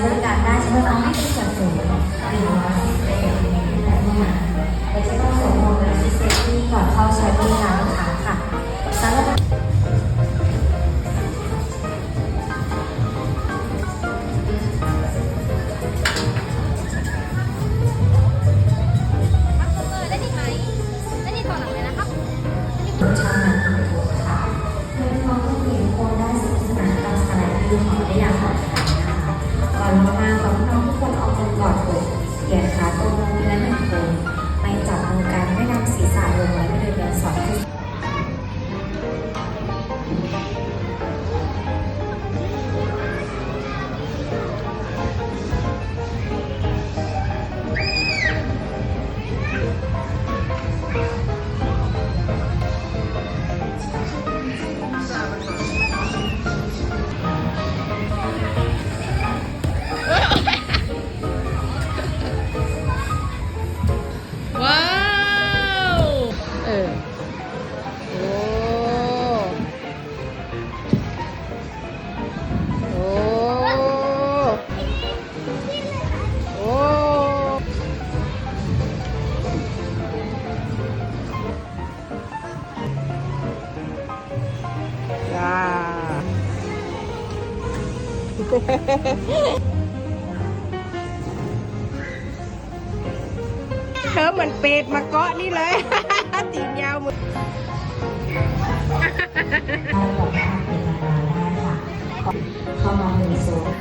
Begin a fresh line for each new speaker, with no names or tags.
เริการได้ใช่ไหมคะไม่มีส่วนสูงหรือว่าเราจะต้องสวมหมวกและซิสเตอรี่ก่อนเข้าใช้บริการลูกค้าค่ะสำหรับชาวนาค่ะเพื่อน้องผู้หญิงคงได้สนุกสนานกับสานที่ขอได้อย่าง ลงมาของน้องทุกคนออามือกอดอกแขนขาตรงลงไป
เธอเหมือนเป็ดมาเกาะนี่เลยตีนยาวมือ
เข้ามาหนึ่งโซน